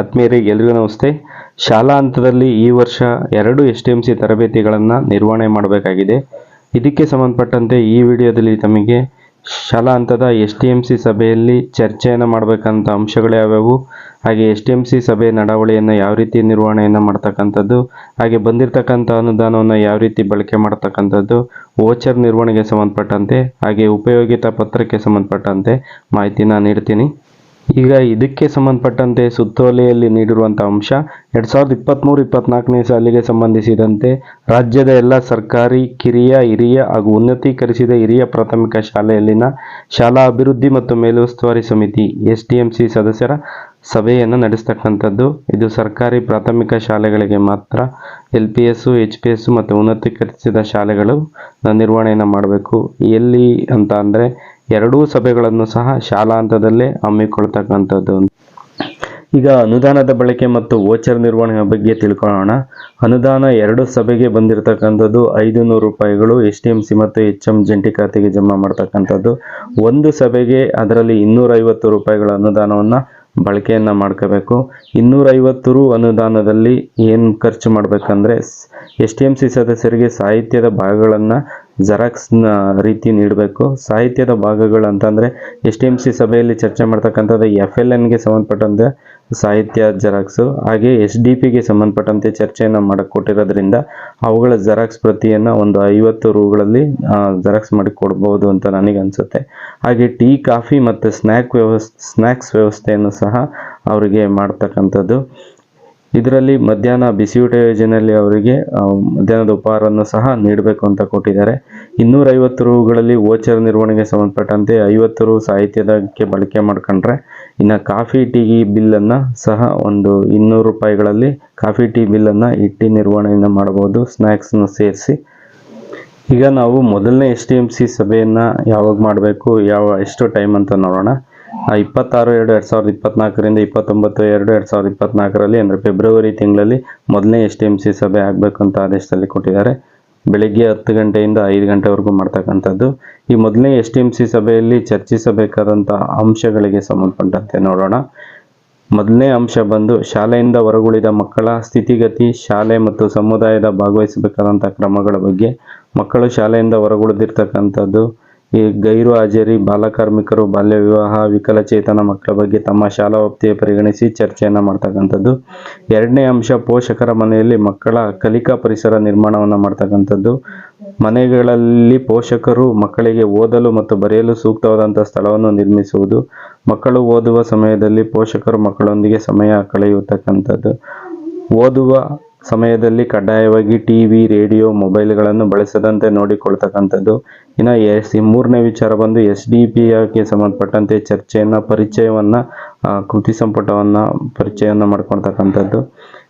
ಆತ್ಮೀಯರಿಗೆ ಎಲ್ರಿಗೂ ನಮಸ್ತೆ. ಶಾಲಾ ಹಂತದಲ್ಲಿ ಈ ವರ್ಷ ಎರಡು ಎಸ್ ಟಿ ಎಂ ಸಿ ತರಬೇತಿಗಳನ್ನು ನಿರ್ವಹಣೆ ಮಾಡಬೇಕಾಗಿದೆ. ಇದಕ್ಕೆ ಸಂಬಂಧಪಟ್ಟಂತೆ ಈ ವಿಡಿಯೋದಲ್ಲಿ ತಮಗೆ ಶಾಲಾ ಹಂತದ ಎಸ್ ಟಿ ಎಂ ಸಿ ಸಭೆಯಲ್ಲಿ ಚರ್ಚೆಯನ್ನು ಮಾಡಬೇಕಂತ ಅಂಶಗಳು ಯಾವ್ಯಾವು, ಹಾಗೆ ಎಸ್ ಟಿ ಎಂ ಸಿ ಸಭೆ ನಡಾವಳಿಯನ್ನು ಯಾವ ರೀತಿ ನಿರ್ವಹಣೆಯನ್ನು ಮಾಡ್ತಕ್ಕಂಥದ್ದು, ಹಾಗೆ ಬಂದಿರತಕ್ಕಂಥ ಅನುದಾನವನ್ನು ಯಾವ ರೀತಿ ಬಳಕೆ ಮಾಡ್ತಕ್ಕಂಥದ್ದು ಓಚರ್ ನಿರ್ವಹಣೆಗೆ ಸಂಬಂಧಪಟ್ಟಂತೆ, ಹಾಗೆ ಉಪಯೋಗಿತ ಪತ್ರಕ್ಕೆ ಸಂಬಂಧಪಟ್ಟಂತೆ ಮಾಹಿತಿನ ನೀಡ್ತೀನಿ. ಈಗ ಇದಕ್ಕೆ ಸಂಬಂಧಪಟ್ಟಂತೆ ಸುತ್ತೋಲೆಯಲ್ಲಿ ನೀಡಿರುವಂಥ ಅಂಶ, ಎರಡು ಸಾವಿರದ ಇಪ್ಪತ್ತ್ಮೂರು ಇಪ್ಪತ್ನಾಲ್ಕನೇ ಸಾಲಿಗೆ ಸಂಬಂಧಿಸಿದಂತೆ ರಾಜ್ಯದ ಎಲ್ಲ ಸರ್ಕಾರಿ ಕಿರಿಯ, ಹಿರಿಯ ಹಾಗೂ ಉನ್ನತೀಕರಿಸಿದ ಹಿರಿಯ ಪ್ರಾಥಮಿಕ ಶಾಲೆಯಲ್ಲಿನ ಶಾಲಾ ಅಭಿವೃದ್ಧಿ ಮತ್ತು ಮೇಲುಸ್ತುವಾರಿ ಸಮಿತಿ ಎಸ್ ಟಿ ಎಂ ಸಿ ಸದಸ್ಯರ ಸಭೆಯನ್ನು ನಡೆಸ್ತಕ್ಕಂಥದ್ದು. ಇದು ಸರ್ಕಾರಿ ಪ್ರಾಥಮಿಕ ಶಾಲೆಗಳಿಗೆ ಮಾತ್ರ, L P S H P S ಮತ್ತು ಉನ್ನತೀಕರಿಸಿದ ಶಾಲೆಗಳು ನಿರ್ವಹಣೆಯನ್ನು ಮಾಡಬೇಕು. ಎಲ್ಲಿ ಅಂತ ಅಂದರೆ ಎರಡೂ ಸಭೆಗಳನ್ನು ಸಹ ಶಾಲಾ ಹಂತದಲ್ಲೇ ಹಮ್ಮಿಕೊಳ್ತಕ್ಕಂಥದ್ದು ಈಗ ಅನುದಾನದ ಬಳಕೆ ಮತ್ತು ವೋಚರ್ ನಿರ್ವಹಣೆ ಬಗ್ಗೆ ತಿಳ್ಕೊಳ್ಳೋಣ. ಅನುದಾನ ಎರಡು ಸಭೆಗೆ ಬಂದಿರತಕ್ಕಂಥದ್ದು ಐದು ನೂರು ರೂಪಾಯಿಗಳು ಎಸ್ ಟಿ ಎಂ ಸಿ ಮತ್ತು ಎಚ್ ಎಂ ಜಂಟಿ ಖಾತೆಗೆ ಜಮಾ ಮಾಡ್ತಕ್ಕಂಥದ್ದು. ಒಂದು ಸಭೆಗೆ ಅದರಲ್ಲಿ ಇನ್ನೂರೈವತ್ತು ರೂಪಾಯಿಗಳ ಅನುದಾನವನ್ನು ಬಳಕೆಯನ್ನು ಮಾಡ್ಕೋಬೇಕು. ಇನ್ನೂರೈವತ್ತು ರು ಅನುದಾನದಲ್ಲಿ ಏನು ಖರ್ಚು ಮಾಡಬೇಕಂದ್ರೆ ಎಸ್ ಟಿ ಎಂ ಸಿ ಸದಸ್ಯರಿಗೆ ಸಾಹಿತ್ಯದ ಭಾಗಗಳನ್ನು ಜೆರಾಕ್ಸ್ನ ರೀತಿ ನೀಡಬೇಕು. ಸಾಹಿತ್ಯದ ಭಾಗಗಳು ಅಂತಂದರೆ ಎಸ್ ಟಿ ಎಂ ಸಿ ಸಭೆಯಲ್ಲಿ ಚರ್ಚೆ ಮಾಡ್ತಕ್ಕಂಥದ್ದು ಎಫ್ ಎಲ್ ಎನ್ಗೆ ಸಂಬಂಧಪಟ್ಟಂತೆ ಸಾಹಿತ್ಯ, ಜೆರಾಕ್ಸು, ಹಾಗೆ ಎಸ್ ಡಿ ಪಿಗೆ ಸಂಬಂಧಪಟ್ಟಂತೆ ಚರ್ಚೆಯನ್ನು ಮಾಡಕ್ಕೆ ಕೊಟ್ಟಿರೋದ್ರಿಂದ ಅವುಗಳ ಜೆರಾಕ್ಸ್ ಪ್ರತಿಯನ್ನು ಒಂದು ಐವತ್ತು ರೂಗಳಲ್ಲಿ ಜೆರಾಕ್ಸ್ ಮಾಡಿ ಕೊಡ್ಬೋದು ಅಂತ ನನಗೆ ಅನಿಸುತ್ತೆ. ಹಾಗೆ ಟೀ, ಕಾಫಿ ಮತ್ತು ಸ್ನ್ಯಾಕ್ ವ್ಯವಸ್ಥೆ ಸ್ನ್ಯಾಕ್ಸ್ ವ್ಯವಸ್ಥೆಯನ್ನು ಸಹ ಅವರಿಗೆ ಮಾಡ್ತಕ್ಕಂಥದ್ದು. ಇದರಲ್ಲಿ ಮಧ್ಯಾಹ್ನ ಬಿಸಿಯೂಟ ಯೋಜನೆಯಲ್ಲಿ ಅವರಿಗೆ ಮಧ್ಯಾಹ್ನದ ಉಪಹಾರವನ್ನು ಸಹ ನೀಡಬೇಕು ಅಂತ ಕೊಟ್ಟಿದ್ದಾರೆ. ಇನ್ನೂರೈವತ್ತು ರೂಗಳಲ್ಲಿ ವೋಚರ್ ನಿರ್ವಹಣೆಗೆ ಸಂಬಂಧಪಟ್ಟಂತೆ ಐವತ್ತು ರೂ ಸಾಹಿತ್ಯದಕ್ಕೆ ಬಳಕೆ ಮಾಡ್ಕೊಂಡ್ರೆ ಇನ್ನು ಕಾಫಿ ಟೀ ಬಿಲ್ಲನ್ನು ಸಹ ಒಂದು ಇನ್ನೂರು ರೂಪಾಯಿಗಳಲ್ಲಿ ಕಾಫಿ ಟೀ ಬಿಲ್ಲನ್ನು ಇಟ್ಟಿ ನಿರ್ವಹಣೆಯನ್ನು ಮಾಡಬಹುದು ಸ್ನ್ಯಾಕ್ಸನ್ನು ಸೇರಿಸಿ. ಈಗ ನಾವು ಮೊದಲನೇ ಎಸ್ ಟಿ ಎಂ ಸಿ ಸಭೆಯನ್ನು ಯಾವಾಗ ಮಾಡಬೇಕು, ಯಾವ, ಎಷ್ಟು ಟೈಮ್ ಅಂತ ನೋಡೋಣ. ಇಪ್ಪತ್ತಾರು ಎರಡು ಎರಡು ಸಾವಿರದ ಇಪ್ಪತ್ನಾಲ್ಕರಿಂದ ಇಪ್ಪತ್ತೊಂಬತ್ತು ಎರಡು ಎರಡು ಸಾವಿರದ ಇಪ್ಪತ್ನಾಲ್ಕರಲ್ಲಿ ಅಂದರೆ ಫೆಬ್ರವರಿ ತಿಂಗಳಲ್ಲಿ ಮೊದಲನೇ ಎಸ್ ಟಿ ಎಂ ಸಿ ಸಭೆ ಆಗಬೇಕು ಅಂತ ಆದೇಶದಲ್ಲಿ ಕೊಟ್ಟಿದ್ದಾರೆ. ಬೆಳಿಗ್ಗೆ ಹತ್ತು ಗಂಟೆಯಿಂದ ಐದು ಗಂಟೆವರೆಗೂ ಮಾಡ್ತಕ್ಕಂಥದ್ದು. ಈ ಮೊದಲನೇ ಎಸ್ ಟಿ ಎಂ ಸಿ ಸಭೆಯಲ್ಲಿ ಚರ್ಚಿಸಬೇಕಾದಂಥ ಅಂಶಗಳಿಗೆ ಸಂಬಂಧಪಟ್ಟಂತೆ ನೋಡೋಣ. ಮೊದಲನೇ ಅಂಶ ಬಂದು, ಶಾಲೆಯಿಂದ ಹೊರಗುಳಿದ ಮಕ್ಕಳ ಸ್ಥಿತಿಗತಿ, ಶಾಲೆ ಮತ್ತು ಸಮುದಾಯದ ಭಾಗವಹಿಸಬೇಕಾದಂಥ ಕ್ರಮಗಳ ಬಗ್ಗೆ. ಮಕ್ಕಳು ಶಾಲೆಯಿಂದ ಹೊರಗುಳಿದಿರ್ತಕ್ಕಂಥದ್ದು ಈ ಗೈರು ಹಾಜರಿ ಬಾಲಕಾರ್ಮಿಕರು ಬಾಲ್ಯ ವಿವಾಹ, ವಿಕಲಚೇತನ ಮಕ್ಕಳ ಬಗ್ಗೆ ತಮ್ಮ ಶಾಲಾ ವ್ಯಾಪ್ತಿಯ ಪರಿಗಣಿಸಿ ಚರ್ಚೆಯನ್ನು ಮಾಡ್ತಕ್ಕಂಥದ್ದು. ಎರಡನೇ ಅಂಶ, ಪೋಷಕರ ಮನೆಯಲ್ಲಿ ಮಕ್ಕಳ ಕಲಿಕಾ ಪರಿಸರ ನಿರ್ಮಾಣವನ್ನು ಮಾಡ್ತಕ್ಕಂಥದ್ದು. ಮನೆಗಳಲ್ಲಿ ಪೋಷಕರು ಮಕ್ಕಳಿಗೆ ಓದಲು ಮತ್ತು ಬರೆಯಲು ಸೂಕ್ತವಾದಂಥ ಸ್ಥಳವನ್ನು ನಿರ್ಮಿಸುವುದು. ಮಕ್ಕಳು ಓದುವ ಸಮಯದಲ್ಲಿ ಪೋಷಕರು ಮಕ್ಕಳೊಂದಿಗೆ ಸಮಯ ಕಳೆಯುತ್ತಕ್ಕಂಥದ್ದು ಓದುವ ಸಮಯದಲ್ಲಿ ಕಡ್ಡಾಯವಾಗಿ ಟಿ ವಿ ರೇಡಿಯೋ, ಮೊಬೈಲ್ಗಳನ್ನು ಬಳಸದಂತೆ ನೋಡಿಕೊಳ್ತಕ್ಕಂಥದ್ದು ಇನ್ನು ಎಸ್ ಮೂರನೇ ವಿಚಾರ ಬಂದು ಎಸ್ ಡಿ ಪಿ ಗೆ ಸಂಬಂಧಪಟ್ಟಂತೆ ಚರ್ಚೆಯನ್ನು, ಪರಿಚಯವನ್ನು ಕೃತಿ ಸಂಪುಟವನ್ನು ಪರಿಚಯವನ್ನು ಮಾಡ್ಕೊಳ್ತಕ್ಕಂಥದ್ದು.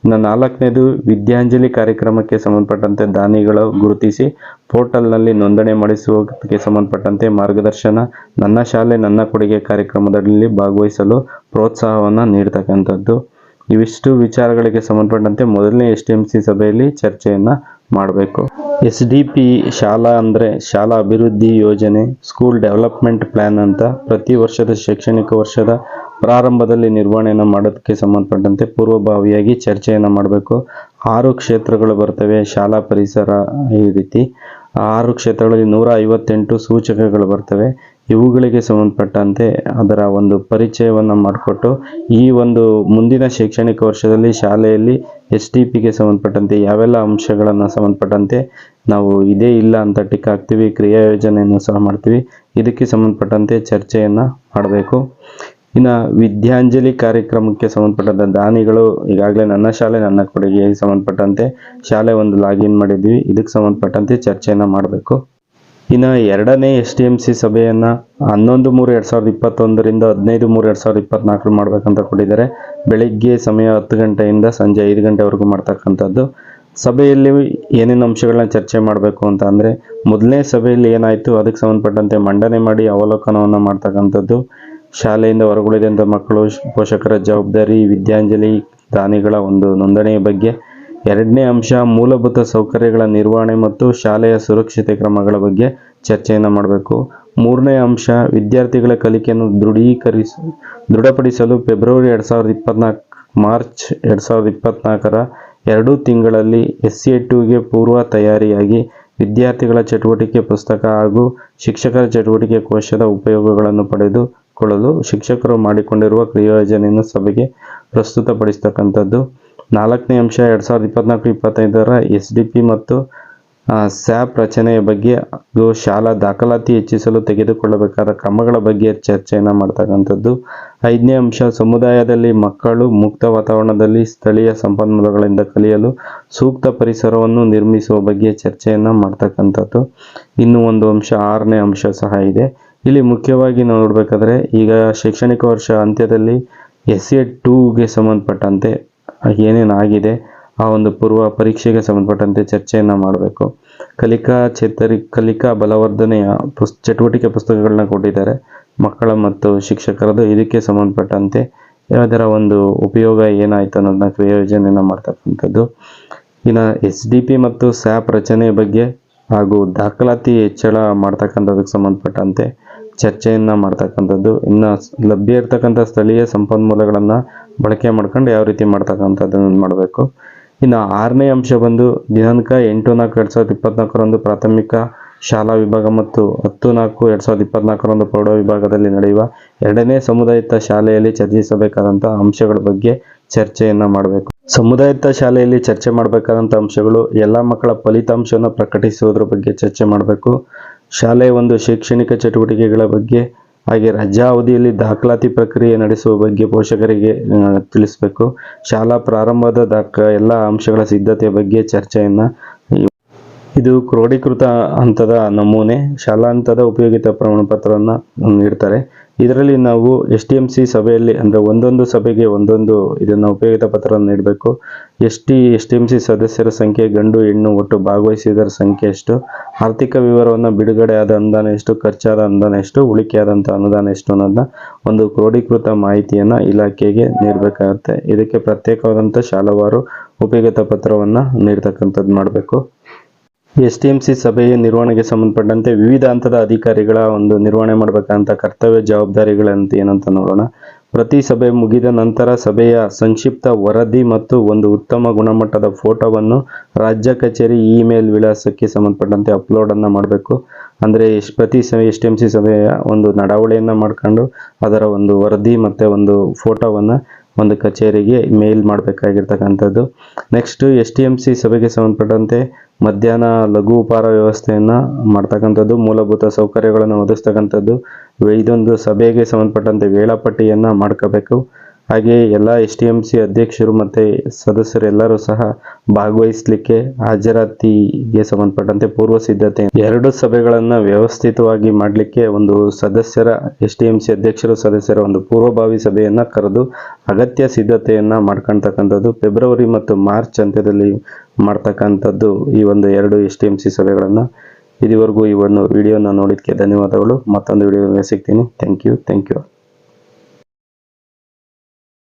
ಇನ್ನು ನಾಲ್ಕನೇದು, ವಿದ್ಯಾಂಜಲಿ ಕಾರ್ಯಕ್ರಮಕ್ಕೆ ಸಂಬಂಧಪಟ್ಟಂತೆ ದಾನಿಗಳು ಗುರುತಿಸಿ ಪೋರ್ಟಲ್ನಲ್ಲಿ ನೋಂದಣಿ ಮಾಡಿಸುವುದಕ್ಕೆ ಸಂಬಂಧಪಟ್ಟಂತೆ ಮಾರ್ಗದರ್ಶನ, ನನ್ನ ಶಾಲೆ, ನನ್ನ ಕೊಡುಗೆ ಕಾರ್ಯಕ್ರಮದಲ್ಲಿ ಭಾಗವಹಿಸಲು ಪ್ರೋತ್ಸಾಹವನ್ನು ನೀಡ್ತಕ್ಕಂಥದ್ದು. ಇವಿಷ್ಟು ವಿಚಾರಗಳಿಗೆ ಸಂಬಂಧಪಟ್ಟಂತೆ ಮೊದಲನೇ ಎಸ್ ಡಿ ಎಂ ಸಿ ಸಭೆಯಲ್ಲಿ ಚರ್ಚೆಯನ್ನು ಮಾಡಬೇಕು. ಎಸ್ ಡಿ ಪಿ ಶಾಲಾ ಅಂದರೆ ಶಾಲಾ ಅಭಿವೃದ್ಧಿ ಯೋಜನೆ, ಸ್ಕೂಲ್ ಡೆವಲಪ್ಮೆಂಟ್ ಪ್ಲ್ಯಾನ್ ಅಂತ ಪ್ರತಿ ವರ್ಷದ ಶೈಕ್ಷಣಿಕ ವರ್ಷದ ಪ್ರಾರಂಭದಲ್ಲಿ ನಿರ್ವಹಣೆಯನ್ನು ಮಾಡೋದಕ್ಕೆ ಸಂಬಂಧಪಟ್ಟಂತೆ ಪೂರ್ವಭಾವಿಯಾಗಿ ಚರ್ಚೆಯನ್ನು ಮಾಡಬೇಕು. ಆರು ಕ್ಷೇತ್ರಗಳು ಬರ್ತವೆ, ಶಾಲಾ ಪರಿಸರ ಈ ರೀತಿ. ಆರು ಕ್ಷೇತ್ರಗಳಲ್ಲಿ ನೂರ ಐವತ್ತೆಂಟು ಸೂಚಕಗಳು ಬರ್ತವೆ. ಇವುಗಳಿಗೆ ಸಂಬಂಧಪಟ್ಟಂತೆ ಅದರ ಒಂದು ಪರಿಚಯವನ್ನು ಮಾಡಿಕೊಟ್ಟು ಈ ಒಂದು ಮುಂದಿನ ಶೈಕ್ಷಣಿಕ ವರ್ಷದಲ್ಲಿ ಶಾಲೆಯಲ್ಲಿ ಎಸ್ ಟಿ ಪಿಗೆ ಸಂಬಂಧಪಟ್ಟಂತೆ ಯಾವೆಲ್ಲ ಅಂಶಗಳನ್ನು ಸಂಬಂಧಪಟ್ಟಂತೆ ನಾವು ಇದೇ ಇಲ್ಲ ಅಂತ ಟಿಕ್ ಹಾಕ್ತೀವಿ ಕ್ರಿಯಾ ಯೋಜನೆಯನ್ನು ಸಹ ಮಾಡ್ತೀವಿ, ಇದಕ್ಕೆ ಸಂಬಂಧಪಟ್ಟಂತೆ ಚರ್ಚೆಯನ್ನು ಮಾಡಬೇಕು. ಇನ್ನು ವಿದ್ಯಾಂಜಲಿ ಕಾರ್ಯಕ್ರಮಕ್ಕೆ ಸಂಬಂಧಪಟ್ಟಂಥ ದಾನಿಗಳು ಈಗಾಗಲೇ ನನ್ನ ಶಾಲೆ, ನನ್ನ ಕೊಡುಗೆ ಸಂಬಂಧಪಟ್ಟಂತೆ ಶಾಲೆ ಒಂದು ಲಾಗಿನ್ ಮಾಡಿದ್ವಿ, ಇದಕ್ಕೆ ಸಂಬಂಧಪಟ್ಟಂತೆ ಚರ್ಚೆಯನ್ನು ಮಾಡಬೇಕು. ಇನ್ನು ಎರಡನೇ ಎಸ್ ಡಿ ಎಂ ಸಿ ಸಭೆಯನ್ನು ಹನ್ನೊಂದು ಮೂರು ಎರಡು ಸಾವಿರದ ಇಪ್ಪತ್ತೊಂದರಿಂದ ಹದಿನೈದು ಮೂರು ಎರಡು ಸಾವಿರದ ಇಪ್ಪತ್ನಾಲ್ಕರಲ್ಲಿ ಮಾಡಬೇಕಂತ ಕೊಟ್ಟಿದ್ದಾರೆ. ಬೆಳಿಗ್ಗೆ ಸಮಯ ಹತ್ತು ಗಂಟೆಯಿಂದ ಸಂಜೆ ಐದು ಗಂಟೆವರೆಗೂ ಮಾಡ್ತಕ್ಕಂಥದ್ದು. ಸಭೆಯಲ್ಲಿ ಏನೇನು ಅಂಶಗಳನ್ನ ಚರ್ಚೆ ಮಾಡಬೇಕು ಅಂತ ಅಂದರೆ ಮೊದಲನೇ ಸಭೆಯಲ್ಲಿ ಏನಾಯಿತು, ಅದಕ್ಕೆ ಸಂಬಂಧಪಟ್ಟಂತೆ ಮಂಡನೆ ಮಾಡಿ ಅವಲೋಕನವನ್ನು ಮಾಡ್ತಕ್ಕಂಥದ್ದು. ಶಾಲೆಯಿಂದ ಹೊರಗುಳಿದಂಥ ಮಕ್ಕಳು, ಪೋಷಕರ ಜವಾಬ್ದಾರಿ, ವಿದ್ಯಾಂಜಲಿ ದಾನಿಗಳ ಒಂದು ನೋಂದಣಿಯ ಬಗ್ಗೆ ಎರಡನೇ ಅಂಶ ಮೂಲಭೂತ ಸೌಕರ್ಯಗಳ ನಿರ್ವಹಣೆ ಮತ್ತು ಶಾಲೆಯ ಸುರಕ್ಷತೆ ಕ್ರಮಗಳ ಬಗ್ಗೆ ಚರ್ಚೆಯನ್ನು ಮಾಡಬೇಕು. ಮೂರನೇ ಅಂಶ, ವಿದ್ಯಾರ್ಥಿಗಳ ಕಲಿಕೆಯನ್ನು ದೃಢೀಕರಿಸ, ದೃಢಪಡಿಸಲು ಫೆಬ್ರವರಿ ಎರಡು ಸಾವಿರದ ಇಪ್ಪತ್ನಾಲ್ಕು ಮಾರ್ಚ್ ಎರಡು ಸಾವಿರದ ಇಪ್ಪತ್ನಾಲ್ಕರ ಎರಡೂ ತಿಂಗಳಲ್ಲಿ ಎಸ್ ಸಿ ಟುಗೆ ಪೂರ್ವ ತಯಾರಿಯಾಗಿ ವಿದ್ಯಾರ್ಥಿಗಳ ಚಟುವಟಿಕೆ ಪುಸ್ತಕ ಹಾಗೂ ಶಿಕ್ಷಕರ ಚಟುವಟಿಕೆ ಕೋಶದ ಉಪಯೋಗಗಳನ್ನು ಪಡೆದುಕೊಳ್ಳಲು ಶಿಕ್ಷಕರು ಮಾಡಿಕೊಂಡಿರುವ ಕ್ರಿಯೋಜನೆಯನ್ನು ಸಭೆಗೆ ಪ್ರಸ್ತುತಪಡಿಸ್ತಕ್ಕಂಥದ್ದು. ನಾಲ್ಕನೇ ಅಂಶ ಎರಡು ಸಾವಿರದ ಇಪ್ಪತ್ನಾಲ್ಕು ಇಪ್ಪತ್ತೈದರ ಎಸ್ ಡಿ ಪಿ ಮತ್ತು ಸ್ಯಾಪ್ ರಚನೆಯ ಬಗ್ಗೆ ಹಾಗೂ ಶಾಲಾ ದಾಖಲಾತಿ ಹೆಚ್ಚಿಸಲು ತೆಗೆದುಕೊಳ್ಳಬೇಕಾದ ಕ್ರಮಗಳ ಬಗ್ಗೆ ಚರ್ಚೆಯನ್ನು ಮಾಡ್ತಕ್ಕಂಥದ್ದು. ಐದನೇ ಅಂಶ, ಸಮುದಾಯದಲ್ಲಿ ಮಕ್ಕಳು ಮುಕ್ತ ವಾತಾವರಣದಲ್ಲಿ ಸ್ಥಳೀಯ ಸಂಪನ್ಮೂಲಗಳಿಂದ ಕಲಿಯಲು ಸೂಕ್ತ ಪರಿಸರವನ್ನು ನಿರ್ಮಿಸುವ ಬಗ್ಗೆ ಚರ್ಚೆಯನ್ನು ಮಾಡ್ತಕ್ಕಂಥದ್ದು. ಇನ್ನೂ ಒಂದು ಅಂಶ, ಆರನೇ ಅಂಶ ಸಹ ಇದೆ. ಇಲ್ಲಿ ಮುಖ್ಯವಾಗಿ ನಾವು ನೋಡಬೇಕಾದ್ರೆ, ಈಗ ಶೈಕ್ಷಣಿಕ ವರ್ಷ ಅಂತ್ಯದಲ್ಲಿ ಎಸ್ ಎ ಟೂಗೆ ಸಂಬಂಧಪಟ್ಟಂತೆ ಏನೇನಾಗಿದೆ ಆ ಒಂದು ಪೂರ್ವ ಪರೀಕ್ಷೆಗೆ ಸಂಬಂಧಪಟ್ಟಂತೆ ಚರ್ಚೆಯನ್ನು ಮಾಡಬೇಕು. ಕಲಿಕಾ ಚೇತರಿ, ಕಲಿಕಾ ಬಲವರ್ಧನೆಯ ಪುಸ್, ಚಟುವಟಿಕೆ ಪುಸ್ತಕಗಳನ್ನ ಕೊಟ್ಟಿದ್ದಾರೆ ಮಕ್ಕಳ ಮತ್ತು ಶಿಕ್ಷಕರದು ಇದಕ್ಕೆ ಸಂಬಂಧಪಟ್ಟಂತೆ ಅದರ ಒಂದು ಉಪಯೋಗ ಏನಾಯ್ತು ಅನ್ನೋದನ್ನ ಕ್ರಿಯೋಜನೆಯನ್ನು ಮಾಡ್ತಕ್ಕಂಥದ್ದು. ಇನ್ನು ಎಸ್ ಡಿ ಪಿ ಮತ್ತು ಸ್ಯಾಪ್ ರಚನೆ ಬಗ್ಗೆ ಹಾಗೂ ದಾಖಲಾತಿ ಹೆಚ್ಚಳ ಮಾಡ್ತಕ್ಕಂಥದಕ್ಕೆ ಸಂಬಂಧಪಟ್ಟಂತೆ ಚರ್ಚೆಯನ್ನು ಮಾಡ್ತಕ್ಕಂಥದ್ದು. ಇನ್ನು ಲಭ್ಯ ಇರ್ತಕ್ಕಂಥ ಸ್ಥಳೀಯ ಸಂಪನ್ಮೂಲಗಳನ್ನು ಬಳಕೆ ಮಾಡ್ಕೊಂಡು ಯಾವ ರೀತಿ ಮಾಡ್ತಕ್ಕಂಥದ್ದನ್ನು ಮಾಡಬೇಕು. ಇನ್ನು ಆರನೇ ಅಂಶ ಬಂದು ದಿನಾಂಕ ಎಂಟು ನಾಲ್ಕು ಎರಡು ಸಾವಿರದ ಇಪ್ಪತ್ನಾಲ್ಕರಂದು ಪ್ರಾಥಮಿಕ ಶಾಲಾ ವಿಭಾಗ ಮತ್ತು ಹತ್ತು ನಾಲ್ಕು ಎರಡು ಸಾವಿರದ ಇಪ್ಪತ್ನಾಲ್ಕರಂದು ಪ್ರೌಢ ವಿಭಾಗದಲ್ಲಿ ನಡೆಯುವ ಎರಡನೇ ಸಮುದಾಯಿತ ಶಾಲೆಯಲ್ಲಿ ಚರ್ಚಿಸಬೇಕಾದಂಥ ಅಂಶಗಳ ಬಗ್ಗೆ ಚರ್ಚೆಯನ್ನು ಮಾಡಬೇಕು. ಸಮುದಾಯಿತ ಶಾಲೆಯಲ್ಲಿ ಚರ್ಚೆ ಮಾಡಬೇಕಾದಂಥ ಅಂಶಗಳು ಎಲ್ಲ ಮಕ್ಕಳ ಫಲಿತಾಂಶವನ್ನು ಪ್ರಕಟಿಸುವುದರ ಬಗ್ಗೆ ಚರ್ಚೆ ಮಾಡಬೇಕು. ಶಾಲೆಯ ಒಂದು ಶೈಕ್ಷಣಿಕ ಚಟುವಟಿಕೆಗಳ ಬಗ್ಗೆ ಹಾಗೆ ರಜಾ ಅವಧಿಯಲ್ಲಿ ದಾಖಲಾತಿ ಪ್ರಕ್ರಿಯೆ ನಡೆಸುವ ಬಗ್ಗೆ ಪೋಷಕರಿಗೆ ತಿಳಿಸಬೇಕು. ಶಾಲಾ ಪ್ರಾರಂಭದ ದಾಖ, ಎಲ್ಲ ಅಂಶಗಳ ಸಿದ್ಧತೆ ಬಗ್ಗೆ ಚರ್ಚೆಯನ್ನು ಇದು ಕ್ರೋಢೀಕೃತ ಹಂತದ ನಮೂನೆ ಶಾಲಾ ಹಂತದ ಉಪಯೋಗಿತ ಪ್ರಮಾಣಪತ್ರವನ್ನು ನೀಡ್ತಾರೆ. ಇದರಲ್ಲಿ ನಾವು ಎಸ್ ಟಿ ಎಂ ಸಿ ಸಭೆಯಲ್ಲಿ ಅಂದರೆ ಒಂದೊಂದು ಸಭೆಗೆ ಒಂದೊಂದು ಇದನ್ನು ಉಪಯೋಗಿತ ಪತ್ರವನ್ನು ನೀಡಬೇಕು. S T S T M C ಸದಸ್ಯರ ಸಂಖ್ಯೆ, ಗಂಡು, ಹೆಣ್ಣು, ಒಟ್ಟು ಭಾಗವಹಿಸಿದರ ಸಂಖ್ಯೆ ಎಷ್ಟು, ಆರ್ಥಿಕ ವಿವರವನ್ನು ಬಿಡುಗಡೆ ಆದ ಅನುದಾನ ಎಷ್ಟು, ಖರ್ಚಾದ ಅನುದಾನ ಎಷ್ಟು ಉಳಿಕೆಯಾದಂಥ ಅನುದಾನ ಎಷ್ಟು ಅನ್ನೋದನ್ನ ಒಂದು ಕ್ರೋಢೀಕೃತ ಮಾಹಿತಿಯನ್ನು ಇಲಾಖೆಗೆ ನೀಡಬೇಕಾಗುತ್ತೆ. ಇದಕ್ಕೆ ಪ್ರತ್ಯೇಕವಾದಂಥ ಶಾಲಾವಾರು ಉಪಯೋಗಿತ ಪತ್ರವನ್ನು ನೀಡ್ತಕ್ಕಂಥದ್ದು ಮಾಡಬೇಕು. ಎಸ್ ಟಿ ಎಂ ಸಿ ಸಭೆಯ ನಿರ್ವಹಣೆಗೆ ಸಂಬಂಧಪಟ್ಟಂತೆ ವಿವಿಧ ಹಂತದ ಅಧಿಕಾರಿಗಳ ಒಂದು ನಿರ್ವಹಣೆ ಮಾಡಬೇಕಂತ ಕರ್ತವ್ಯ ಜವಾಬ್ದಾರಿಗಳಂತ ಏನಂತ ನೋಡೋಣ. ಪ್ರತಿ ಸಭೆ ಮುಗಿದ ನಂತರ ಸಭೆಯ ಸಂಕ್ಷಿಪ್ತ ವರದಿ ಮತ್ತು ಒಂದು ಉತ್ತಮ ಗುಣಮಟ್ಟದ ಫೋಟೋವನ್ನು ರಾಜ್ಯ ಕಚೇರಿ ಇಮೇಲ್ ವಿಳಾಸಕ್ಕೆ ಸಂಬಂಧಪಟ್ಟಂತೆ ಅಪ್ಲೋಡನ್ನು ಮಾಡಬೇಕು. ಅಂದರೆ ಪ್ರತಿ ಸಭೆ ಎಸ್ ಟಿ ಎಂ ಸಿ ಸಭೆಯ ಒಂದು ನಡಾವಳಿಯನ್ನು ಮಾಡ್ಕೊಂಡು ಅದರ ಒಂದು ವರದಿ ಮತ್ತು ಒಂದು ಫೋಟೋವನ್ನು ಒಂದು ಕಚೇರಿಗೆ mail ಮಾಡಬೇಕಾಗಿರ್ತಕ್ಕಂಥದ್ದು. Next S T M C ಸಭೆಗೆ ಸಂಬಂಧಪಟ್ಟಂತೆ ಮಧ್ಯಾಹ್ನ ಲಘು ಉಪಹಾರ ವ್ಯವಸ್ಥೆಯನ್ನು ಮಾಡ್ತಕ್ಕಂಥದ್ದು, ಮೂಲಭೂತ ಸೌಕರ್ಯಗಳನ್ನು ಒದಗಿಸ್ತಕ್ಕಂಥದ್ದು, ಇದೊಂದು ಸಭೆಗೆ ಸಂಬಂಧಪಟ್ಟಂತೆ ವೇಳಾಪಟ್ಟಿಯನ್ನು ಮಾಡ್ಕೋಬೇಕು. ಹಾಗೆ ಎಲ್ಲ ಎಸ್ ಟಿ ಎಂ ಸಿ ಅಧ್ಯಕ್ಷರು ಮತ್ತು ಸದಸ್ಯರೆಲ್ಲರೂ ಸಹ ಭಾಗವಹಿಸಲಿಕ್ಕೆ ಹಾಜರಾತಿಗೆ ಸಂಬಂಧಪಟ್ಟಂತೆ ಪೂರ್ವ ಸಿದ್ಧತೆ. ಎರಡು ಸಭೆಗಳನ್ನು ವ್ಯವಸ್ಥಿತವಾಗಿ ಮಾಡಲಿಕ್ಕೆ ಒಂದು ಸದಸ್ಯರ, ಎಸ್ ಟಿ ಎಂ ಸಿ ಅಧ್ಯಕ್ಷರು ಸದಸ್ಯರ ಒಂದು ಪೂರ್ವಭಾವಿ ಸಭೆಯನ್ನು ಕರೆದು ಅಗತ್ಯ ಸಿದ್ಧತೆಯನ್ನು ಮಾಡ್ಕೊಳ್ತಕ್ಕಂಥದ್ದು ಫೆಬ್ರವರಿ ಮತ್ತು ಮಾರ್ಚ್ ಅಂತ್ಯದಲ್ಲಿ ಮಾಡ್ತಕ್ಕಂಥದ್ದು ಈ ಒಂದು ಎರಡು ಎಸ್ ಟಿ ಎಂ ಸಿ ಸಭೆಗಳನ್ನು. ಇದುವರೆಗೂ ಈ ಒಂದು ವಿಡಿಯೋನ ನೋಡಿದ್ದಕ್ಕೆ ಧನ್ಯವಾದಗಳು. ಮತ್ತೊಂದು ವಿಡಿಯೋ ಸಿಗ್ತೀನಿ. Thank you thank you